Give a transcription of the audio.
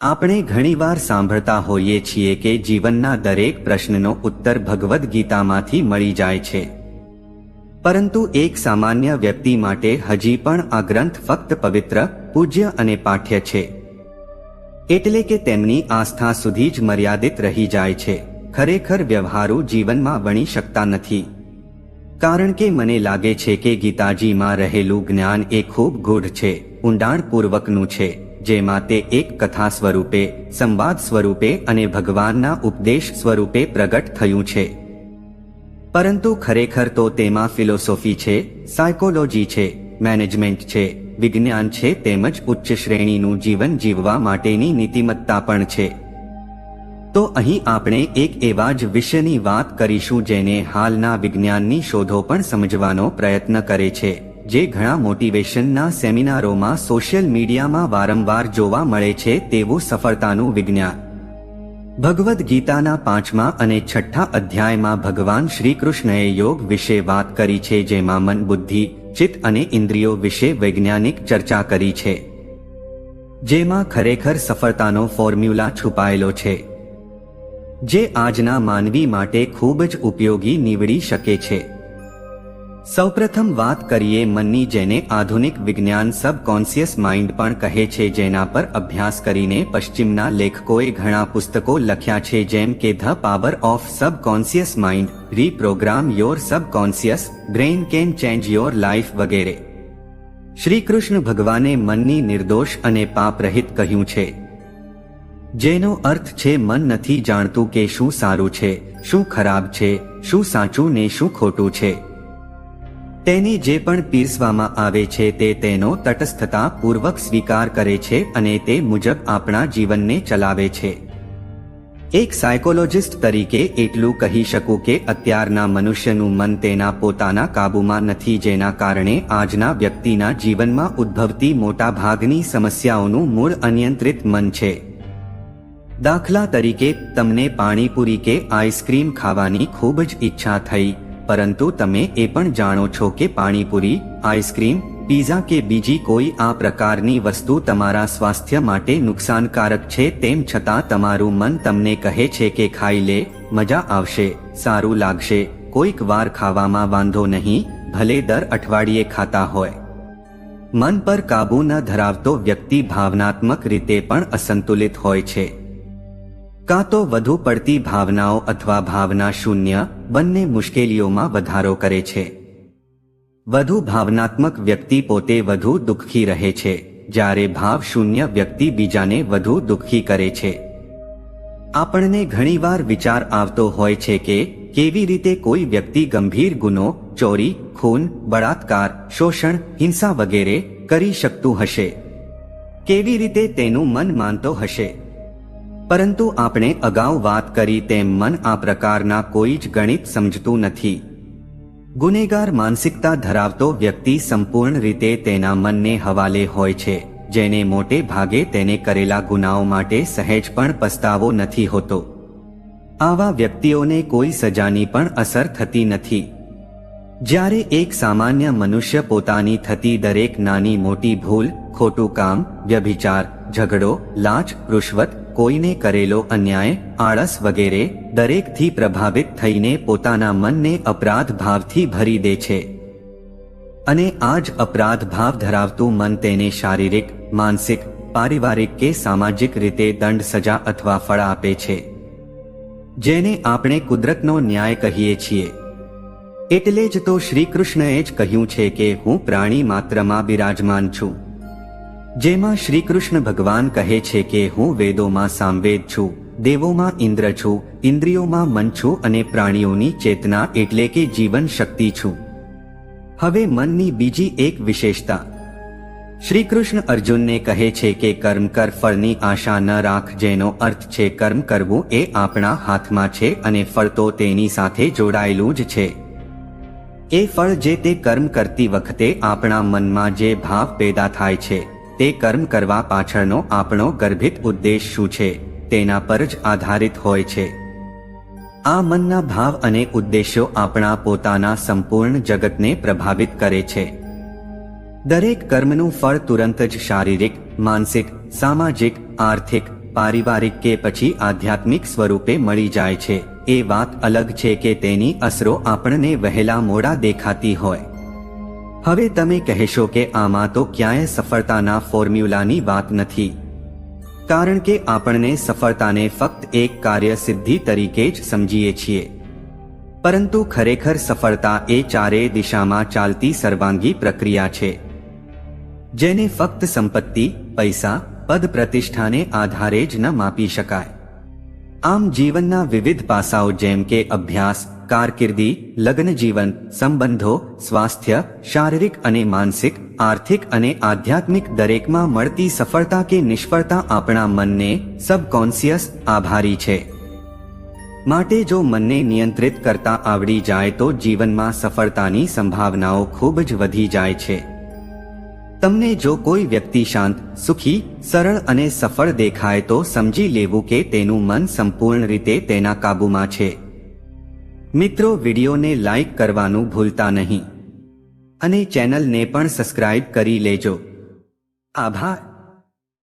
આપણે ઘણીવાર સાંભળતા હોઈએ છીએ કે જીવનના દરેક પ્રશ્નનો ઉત્તર ભગવદ્ ગીતામાંથી મળી જાય છે. પરંતુ એક સામાન્ય વ્યક્તિ માટે હજી પણ આ ગ્રંથ ફક્ત પવિત્ર, પૂજ્ય અને પાઠ્ય છે. એટલે કે તેમની આસ્થા સુધી જ મર્યાદિત રહી જાય છે. ખરેખર વ્યવહારુ જીવનમાં વણી શકતા નથી. કારણ કે મને લાગે છે કે ગીતાજીમાં રહેલું જ્ઞાન એ ખૂબ ગૂઢ છે, ઊંડાણપૂર્વકનું છે. જેમાં તે એક કથા સ્વરૂપે, સંવાદ સ્વરૂપે અને ભગવાનના ઉપદેશ સ્વરૂપે પ્રગટ થયું છે. પરંતુ ખરેખર તો તેમાં ફિલોસોફી છે, સાયકોલોજી છે, મેનેજમેન્ટ છે, વિજ્ઞાન છે તેમજ ઉચ્ચ શ્રેણીનું જીવન જીવવા માટેની નીતિમત્તા પણ છે. તો અહીં આપણે એક એવા જ વિષયની વાત કરીશું જેને હાલના વિજ્ઞાનની શોધો પણ સમજવાનો પ્રયત્ન કરે છે. જે ઘણા મોટિવેશનના સેમિનારોમાં સોશિયલ મીડિયામાં વારંવાર જોવા મળે છે તેવું સફળતાનું વિજ્ઞાન. ભગવદ્ ગીતાના પાંચમા અને છઠ્ઠા અધ્યાયમાં ભગવાન શ્રીકૃષ્ણએ યોગ વિશે વાત કરી છે જેમાં મન, બુદ્ધિ, ચિત્ત અને ઇન્દ્રિયો વિશે વૈજ્ઞાનિક ચર્ચા કરી છે. જેમાં ખરેખર સફળતાનો ફોર્મ્યુલા છુપાયેલો છે. જે આજના માનવી માટે ખૂબ જ ઉપયોગી નીવડી શકે છે. સૌપ્રથમ વાત કરીએ મનની જેને આધુનિક વિજ્ઞાન સબકોન્શિયસ માઇન્ડ પણ કહે છે, જેના પર અભ્યાસ કરીને પશ્ચિમના લેખકોએ ઘણા પુસ્તકો લખ્યા છે, જેમ કે the power of subconscious mind, reprogram your subconscious, brain can change your life વગેરે. શ્રી કૃષ્ણ ભગવાને મનની નિર્દોષ અને પાપરહિત કહ્યું છે. જેનો અર્થ છે, મન નથી જાણતું કે શું સારું છે, શું ખરાબ છે, શું સાચું ને શું ખોટું છે. તેની જે પણ પીરસવામાં આવે છે તે તેનો તટસ્થતા પૂર્વક સ્વીકાર કરે છે અને તે મુજબ આપણા જીવનને ચલાવે છે. એક સાયકોલોજિસ્ટ તરીકે એટલું કહી શકું કે અત્યારના મનુષ્યનું મન તેના પોતાના કાબૂમાં નથી જેના કારણે આજના વ્યક્તિના જીવનમાં ઉદ્ભવતી મોટા ભાગની સમસ્યાઓનું મૂળ અનિયંત્રિત મન છે. દાખલા તરીકે, તમને પાણીપુરી કે આઈસ્ક્રીમ ખાવાની ખૂબ જ ઈચ્છા થઈ પરંતુ તમે એ પણ જાણો છો કે પાણીપુરી, આઈસ્ક્રીમ, પીઝા કે બીજી કોઈ આ પ્રકારની વસ્તુ તમારા સ્વાસ્થ્ય માટે નુકસાનકારક છે તેમ છતાં તમારું મન તમને કહે છે કે ખાઈ લે, મજા આવશે, સારું લાગશે, કોઈક વાર ખાવામાં વાંધો નહીં, ભલે દર અઠવાડિયે ખાતા હોય. મન પર કાબુ ન ધરાવતો વ્યક્તિ ભાવનાત્મક રીતે પણ અસંતુલિત હોય છે. કાં તો વધુ પડતી ભાવનાઓ અથવા ભાવના શૂન્ય બંને મુશ્કેલીઓમાં વધારો કરે છે. વધુ ભાવનાત્મક વ્યક્તિ પોતે વધુ દુઃખી રહે છે, જ્યારે ભાવ શૂન્ય વ્યક્તિ બીજાને વધુ દુઃખી કરે છે. આપણને ઘણીવાર વિચાર આવતો હોય છે કે, કેવી રીતે કોઈ વ્યક્તિ ગંભીર ગુનો, ચોરી, ખૂન, બળાત્કાર, શોષણ, હિંસા વગેરે કરી શકતું હશે? કેવી રીતે તેનું મન માનતો હશે? પરંતુ આપણે અગાઉ વાત કરી તેમ મન આ પ્રકારના કોઈ જ ગણિત સમજતું નથી. ગુનેગાર માનસિકતા ધરાવતો વ્યક્તિ સંપૂર્ણ રીતે તેના મનને હવાલે હોય છે, જેને મોટે ભાગે તેને કરેલા ગુનાઓ માટે સહેજ પણ પસ્તાવો નથી હોતો. આવા વ્યક્તિઓને કોઈ સજાની પણ અસર થતી નથી. જ્યારે એક સામાન્ય મનુષ્ય પોતાની થતી દરેક નાની મોટી ભૂલ, ખોટું કામ, વ્યભિચાર, ઝઘડો લાંચ રૂશ્વત કોઈને કરેલો અન્યાય, આળસ વગેરે દરેકથી પ્રભાવિત થઈને પોતાના મનને અપરાધ ભાવથી ભરી દે છે. અને આ જ અપરાધ ભાવ ધરાવતું મન તેને શારીરિક, માનસિક, પારિવારિક કે સામાજિક રીતે દંડ સજા અથવા ફળ આપે છે. જેને આપણે કુદરતનો ન્યાય કહીએ છીએ. એટલે જ તો શ્રી કૃષ્ણએ જ કહ્યું છે કે હું પ્રાણી માત્રમાં બિરાજમાન છું. જેમાં શ્રી કૃષ્ણ ભગવાન કહે છે કે હું વેદોમાં સામવેદ છું, દેવોમાં ઇન્દ્ર છું, ઇન્દ્રિયોમાં મન છું અને પ્રાણીઓની ચેતના એટલે કે જીવન શક્તિ છું. હવે મનની બીજી એક વિશેષતા. શ્રી કૃષ્ણ અર્જુનને કહે છે કે કર્મ કર, ફળની આશા ન રાખ, જેનો અર્થ છે કર્મ કરવું એ આપણા હાથમાં છે અને ફળ તો તેની સાથે જોડાયેલું જ છે. એ ફળ જે તે કર્મ કરતી વખતે આપણા મનમાં જે ભાવ પેદા થાય છે. તે કર્મ કરવા પાછળનો આપણો ગર્ભિત ઉદ્દેશ શું છે, તેના પર જ આધારિત હોય છે. આ મનના ભાવ અને ઉદ્દેશો આપણા પોતાના સંપૂર્ણ જગતને પ્રભાવિત કરે છે. દરેક કર્મનું ફળ તુરંત જ શારીરિક, માનસિક, સામાજિક, આર્થિક, પારિવારિક કે પછી આધ્યાત્મિક સ્વરૂપે મળી જાય છે. એ વાત અલગ છે કે તેની અસરો આપણને વહેલા મોડા દેખાતી હોય. હવે તમે કહેશો કે આમાં તો ક્યાંય સફળતાના ફોર્મ્યુલાની વાત નથી. કારણ કે આપણને સફળતાને ફક્ત એક કાર્ય સિદ્ધિ તરીકે જ સમજીએ છીએ. પરંતુ ખરેખર સફળતા એ ચારેય દિશામાં ચાલતી સર્વાંગી પ્રક્રિયા છે. જેને ફક્ત સંપત્તિ, પૈસા, પદ પ્રતિષ્ઠાને આધારે જ ન માપી શકાય. આમ જીવનના વિવિધ પાસાઓ જેમ કે અભ્યાસ કારકિર્દી લગ્ન જીવન સંબંધો સ્વાસ્થ્ય શારીરિક અને માનસિક આર્થિક અને આધ્યાત્મિક દરેકમાં મળતી સફળતા કે નિષ્ફળતા આપણા મનને સબકોન્સિયસ આભારી છે માટે જો મનને નિયંત્રિત કરતા આવડી જાય તો જીવનમાં સફળતાની સંભાવનાઓ ખૂબ જ વધી જાય છે તમને જો કોઈ વ્યક્તિ શાંત સુખી સરળ અને સફળ દેખાય તો સમજી લેવું કે તેનું મન સંપૂર્ણ રીતે તેના કાબૂમાં છે મિત્રો વિડીયોને લાઈક કરવાનું ભૂલતા નહીં. અને ચેનલને પણ સબસ્ક્રાઇબ કરી લેજો. આભાર.